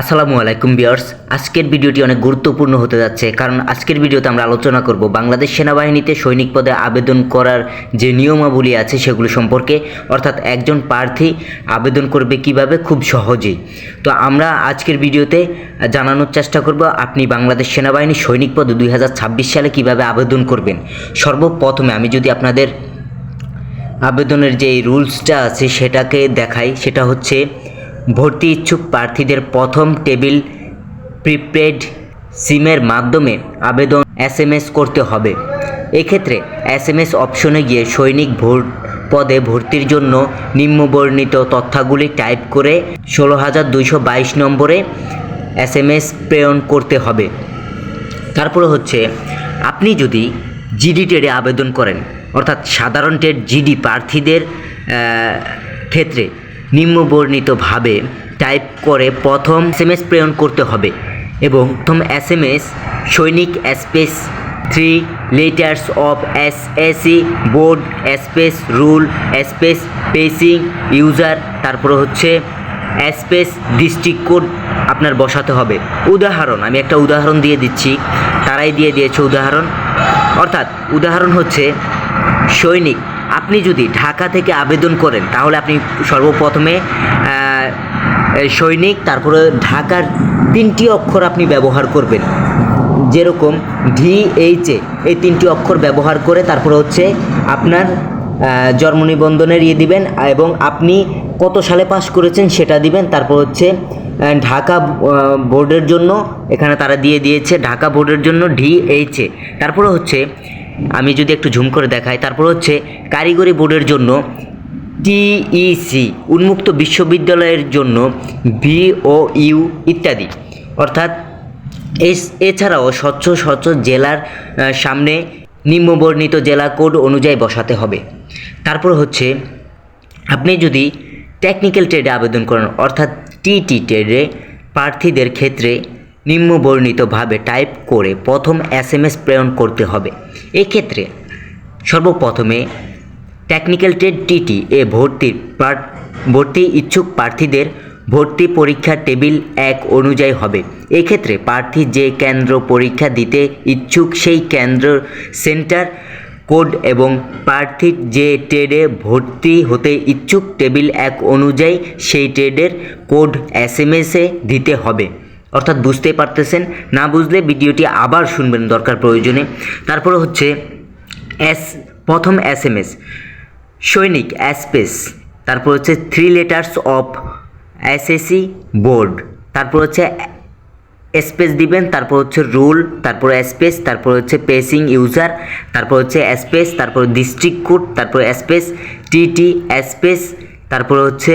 আসসালামু আলাইকুম বিয়ার্স আজকের ভিডিওটি অনেক গুরুত্বপূর্ণ হতে যাচ্ছে কারণ আজকের ভিডিওতে আমরা আলোচনা করব বাংলাদেশ সেনাবাহিনীতে সৈনিক পদে আবেদন করার যে নিয়মাবলী আছে সেগুলো সম্পর্কে, অর্থাৎ একজন প্রার্থী আবেদন করবে কীভাবে খুব সহজেই। তো আমরা আজকের ভিডিওতে জানানোর চেষ্টা করব আপনি বাংলাদেশ সেনাবাহিনী সৈনিক পদে দুই হাজার ছাব্বিশ সালে কীভাবে আবেদন করবেন। সর্বপ্রথমে আমি যদি আপনাদের আবেদনের যে রুলসটা আছে সেটাকে দেখাই, সেটা হচ্ছে ভর্তি ইচ্ছুক প্রার্থীদের প্রথম টেবিল প্রিপেড সিমের মাধ্যমে আবেদন এস করতে হবে। এক্ষেত্রে এস এম এস অপশনে গিয়ে সৈনিক ভোট পদে ভর্তির জন্য নিম্নবর্ণিত তথ্যাগুলি টাইপ করে ষোলো হাজার দুইশো বাইশ নম্বরে এস এম এস প্রেরণ করতে হবে। তারপরে হচ্ছে, আপনি যদি জিডি টেডে আবেদন করেন, অর্থাৎ সাধারণ টেট জিডি প্রার্থীদের ক্ষেত্রে নিম্নবর্ণিতভাবে টাইপ করে প্রথম এস এম এস প্রেরণ করতে হবে এবং প্রথম এস এম এস সৈনিক space three letters of S SC board space rule space pacing user তারপরে হচ্ছে স্পেস ডিস্ট্রিক্ট কোড আপনার বসাতে হবে। উদাহরণ, আমি একটা উদাহরণ দিয়ে দিচ্ছি, তারাই দিয়ে দিয়েছে উদাহরণ। অর্থাৎ উদাহরণ হচ্ছে সৈনিক আপনি যদি ঢাকা থেকে আবেদন করেন, তাহলে আপনি সর্বপ্রথমে সৈনিক, তারপরে ঢাকার তিনটি অক্ষর আপনি ব্যবহার করবেন। যেরকম ডি এইচ এ এই তিনটি অক্ষর ব্যবহার করে তারপরে হচ্ছে আপনার জন্ম নিবন্ধনের ইয়ে দিবেন এবং আপনি কত সালে পাস করেছেন সেটা দিবেন। তারপর হচ্ছে ঢাকা বোর্ডের জন্য, এখানে তারা দিয়ে দিয়েছে, ঢাকা বোর্ডের জন্য ডি এইচ এ তারপরে হচ্ছে আমি যদি একটু ঝুম করে দেখাই, তারপর হচ্ছে কারিগরি বোর্ডের জন্য টিইসি, উন্মুক্ত বিশ্ববিদ্যালয়ের জন্য ভিও ইউ ইত্যাদি। অর্থাৎ এছাড়াও স্বচ্ছ স্বচ্ছ জেলার সামনে নিম্নবর্ণিত জেলা কোড অনুযায়ী বসাতে হবে। তারপর হচ্ছে আপনি যদি টেকনিক্যাল ট্রেডে আবেদন করেন, অর্থাৎ টিটি ট্রেডে প্রার্থীদের ক্ষেত্রে নিম্নবর্ণিতভাবে টাইপ করে প্রথম এস এম এস প্রেরণ করতে হবে। এক্ষেত্রে সর্বপ্রথমে টেকনিক্যাল ট্রেড টিটি এ ভর্তির ভর্তি ইচ্ছুক প্রার্থীদের ভর্তি পরীক্ষা টেবিল এক অনুযায়ী হবে। এক্ষেত্রে প্রার্থী যে কেন্দ্র পরীক্ষা দিতে ইচ্ছুক সেই কেন্দ্র সেন্টার কোড এবং প্রার্থীর যে ট্রেডে ভর্তি হতে ইচ্ছুক টেবিল এক অনুযায়ী সেই ট্রেডের কোড এস এম এসে দিতে হবে। অর্থাৎ বুঝতেই পারতেছেন, না বুঝলে ভিডিওটি আবার শুনবেন দরকার প্রয়োজনে। তারপরে হচ্ছে এস, প্রথম এস এম এস, সৈনিক স্পেস তারপর হচ্ছে three letters of SSC board. তারপর হচ্ছে স্পেস দিবেন, তারপর হচ্ছে রুল, তারপর স্পেস, তারপর হচ্ছে পেসিং ইউজার, তারপর হচ্ছে স্পেস, তারপর ডিস্ট্রিক্ট কোড, তারপর স্পেস, টিটি স্পেস, তারপর হচ্ছে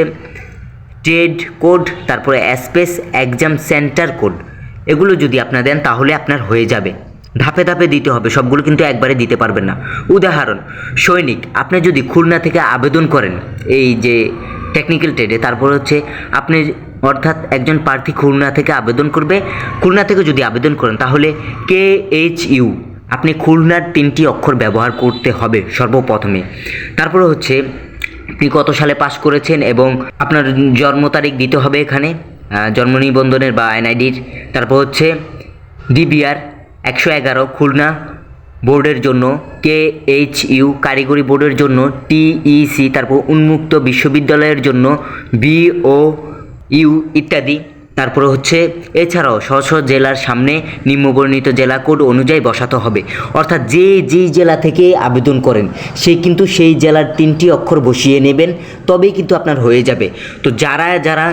ট্রেড কোড তারপরে স্পেস এক্সাম সেন্টার কোড এগুলো যদি আপনার দেন, তাহলে আপনার হয়ে যাবে। ধাপে ধাপে দিতে হবে, সবগুলো কিন্তু একবারে দিতে পারবেন না। উদাহরণ, সৈনিক, আপনি যদি খুলনা থেকে আবেদন করেন, এই যে টেকনিক্যাল ট্রেডে তারপর হচ্ছে আপনি অর্থাৎ একজন প্রার্থী খুলনা থেকে আবেদন করবে। খুলনা থেকে যদি আবেদন করেন, তাহলে কে এইচ ইউ আপনি খুলনার তিনটি অক্ষর ব্যবহার করতে হবে সর্বপ্রথমে। তারপরে হচ্ছে আপনি কত সালে পাস করেছেন এবং আপনার জন্ম তারিখ দিতে হবে এখানে? জন্ম নিবন্ধনের বা এনআইডির। তারপর হচ্ছে ডিবিআর একশো এগারো, খুলনা বোর্ডের জন্য কে এইচ ইউ কারিগরি বোর্ডের জন্য, টিইসি, তারপর উন্মুক্ত বিশ্ববিদ্যালয়ের জন্য বিও ইউ ইত্যাদি। তারপরে হচ্ছে, এছাড়াও স্ব স্ব জেলার সামনে নিম্নবর্ণিত জেলা কোড অনুযায়ী বসাতে হবে। অর্থাৎ যে যেই জেলা থেকে আবেদন করেন, সে কিন্তু সেই জেলার তিনটি অক্ষর বসিয়ে নেবেন, তবেই কিন্তু আপনার হয়ে যাবে। তো যারা যারা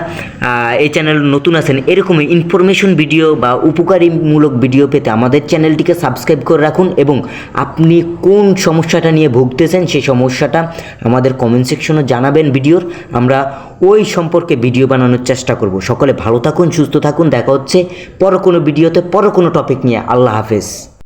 এই চ্যানেল নতুন আছেন এরকমই ইনফরমেশন ভিডিও বা উপকারীমূলক ভিডিও পেতে আমাদের চ্যানেলটিকে সাবস্ক্রাইব করে রাখুন এবং আপনি কোন সমস্যাটা নিয়ে ভুগতেছেন, সেই সমস্যাটা আমাদের কমেন্ট সেকশনে জানাবেন ভিডিওর। আমরা ওই সম্পর্কে ভিডিও বানানোর চেষ্টা করব। সকলে ভালো থাকুন, সুস্থ থাকুন। দেখা হচ্ছে পর কোনো ভিডিওতে, পর কোনো টপিক নিয়ে। আল্লাহ হাফেজ।